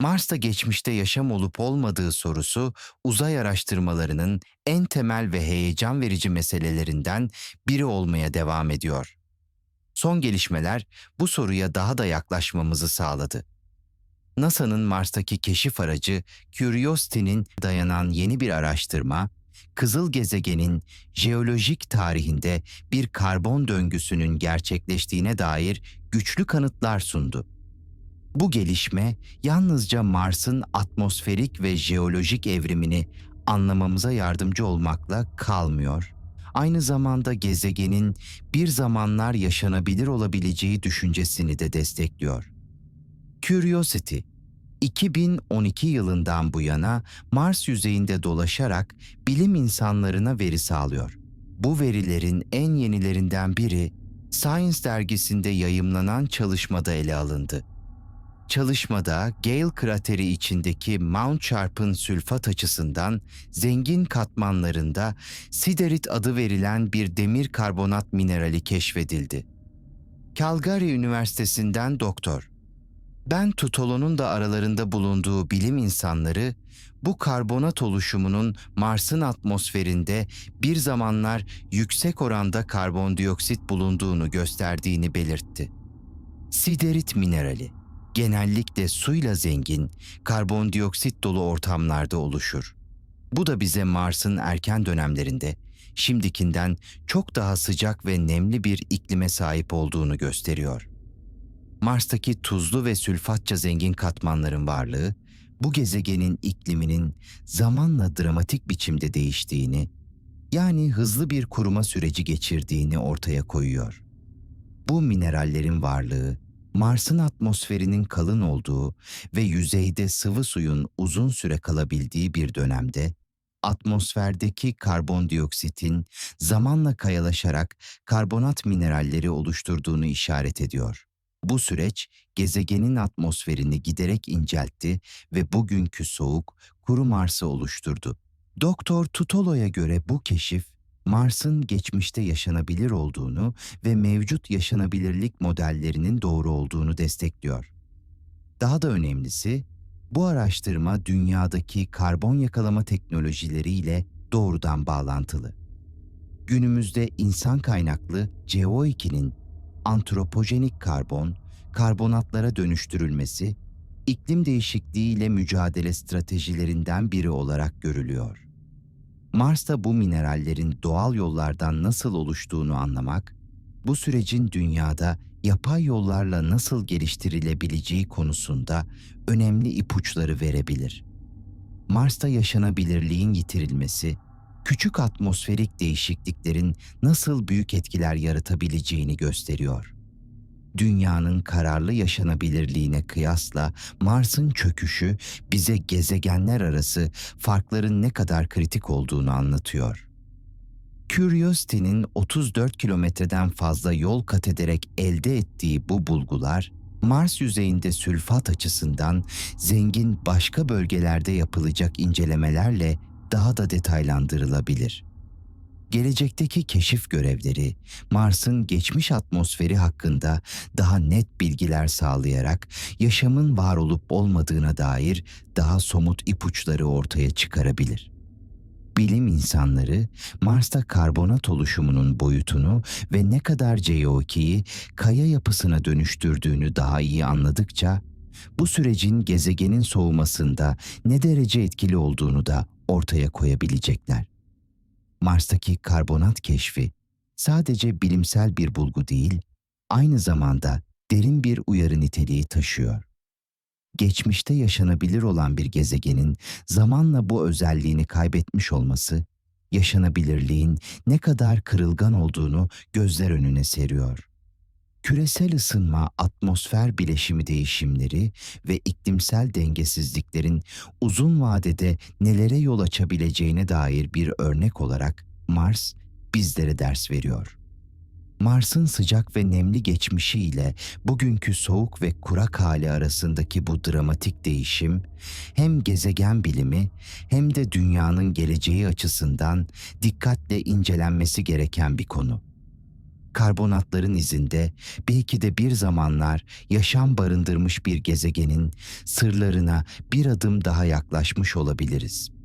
Mars'ta geçmişte yaşam olup olmadığı sorusu uzay araştırmalarının en temel ve heyecan verici meselelerinden biri olmaya devam ediyor. Son gelişmeler bu soruya daha da yaklaşmamızı sağladı. NASA'nın Mars'taki keşif aracı Curiosity'nin dayanan yeni bir araştırma, kızıl gezegenin jeolojik tarihinde bir karbon döngüsünün gerçekleştiğine dair güçlü kanıtlar sundu. Bu gelişme yalnızca Mars'ın atmosferik ve jeolojik evrimini anlamamıza yardımcı olmakla kalmıyor. Aynı zamanda gezegenin bir zamanlar yaşanabilir olabileceği düşüncesini de destekliyor. Curiosity 2012 yılından bu yana Mars yüzeyinde dolaşarak bilim insanlarına veri sağlıyor. Bu verilerin en yenilerinden biri Science dergisinde yayımlanan çalışmada ele alındı. Çalışmada Gale krateri içindeki Mount Sharp'ın sülfat açısından zengin katmanlarında siderit adı verilen bir demir karbonat minerali keşfedildi. Calgary Üniversitesi'nden doktor. Ben Tutolo'nun da aralarında bulunduğu bilim insanları bu karbonat oluşumunun Mars'ın atmosferinde bir zamanlar yüksek oranda karbondioksit bulunduğunu gösterdiğini belirtti. Siderit minerali genellikle suyla zengin, karbondioksit dolu ortamlarda oluşur. Bu da bize Mars'ın erken dönemlerinde şimdikinden çok daha sıcak ve nemli bir iklime sahip olduğunu gösteriyor. Mars'taki tuzlu ve sülfatça zengin katmanların varlığı, bu gezegenin ikliminin zamanla dramatik biçimde değiştiğini, yani hızlı bir kuruma süreci geçirdiğini ortaya koyuyor. Bu minerallerin varlığı, Mars'ın atmosferinin kalın olduğu ve yüzeyde sıvı suyun uzun süre kalabildiği bir dönemde, atmosferdeki karbondioksitin zamanla kayalaşarak karbonat mineralleri oluşturduğunu işaret ediyor. Bu süreç gezegenin atmosferini giderek inceltti ve bugünkü soğuk, kuru Mars'ı oluşturdu. Doktor Tutolo'ya göre bu keşif, Mars'ın geçmişte yaşanabilir olduğunu ve mevcut yaşanabilirlik modellerinin doğru olduğunu destekliyor. Daha da önemlisi, bu araştırma dünyadaki karbon yakalama teknolojileriyle doğrudan bağlantılı. Günümüzde insan kaynaklı CO2'nin antropojenik karbon, karbonatlara dönüştürülmesi, iklim değişikliğiyle mücadele stratejilerinden biri olarak görülüyor. Mars'ta bu minerallerin doğal yollardan nasıl oluştuğunu anlamak, bu sürecin dünyada yapay yollarla nasıl geliştirilebileceği konusunda önemli ipuçları verebilir. Mars'ta yaşanabilirliğin yitirilmesi, küçük atmosferik değişikliklerin nasıl büyük etkiler yaratabileceğini gösteriyor. Dünyanın kararlı yaşanabilirliğine kıyasla Mars'ın çöküşü bize gezegenler arası farkların ne kadar kritik olduğunu anlatıyor. Curiosity'nin 34 kilometreden fazla yol kat ederek elde ettiği bu bulgular, Mars yüzeyinde sülfat açısından zengin başka bölgelerde yapılacak incelemelerle daha da detaylandırılabilir. Gelecekteki keşif görevleri Mars'ın geçmiş atmosferi hakkında daha net bilgiler sağlayarak yaşamın var olup olmadığına dair daha somut ipuçları ortaya çıkarabilir. Bilim insanları Mars'ta karbonat oluşumunun boyutunu ve ne kadar CO2'yi kaya yapısına dönüştürdüğünü daha iyi anladıkça bu sürecin gezegenin soğumasında ne derece etkili olduğunu da ortaya koyabilecekler. Mars'taki karbonat keşfi sadece bilimsel bir bulgu değil, aynı zamanda derin bir uyarı niteliği taşıyor. Geçmişte yaşanabilir olan bir gezegenin zamanla bu özelliğini kaybetmiş olması, yaşanabilirliğin ne kadar kırılgan olduğunu gözler önüne seriyor küresel ısınma, atmosfer bileşimi değişimleri ve iklimsel dengesizliklerin uzun vadede nelere yol açabileceğine dair bir örnek olarak Mars bizlere ders veriyor. Mars'ın sıcak ve nemli geçmişi ile bugünkü soğuk ve kurak hali arasındaki bu dramatik değişim hem gezegen bilimi hem de dünyanın geleceği açısından dikkatle incelenmesi gereken bir konu karbonatların izinde belki de bir zamanlar yaşam barındırmış bir gezegenin sırlarına bir adım daha yaklaşmış olabiliriz.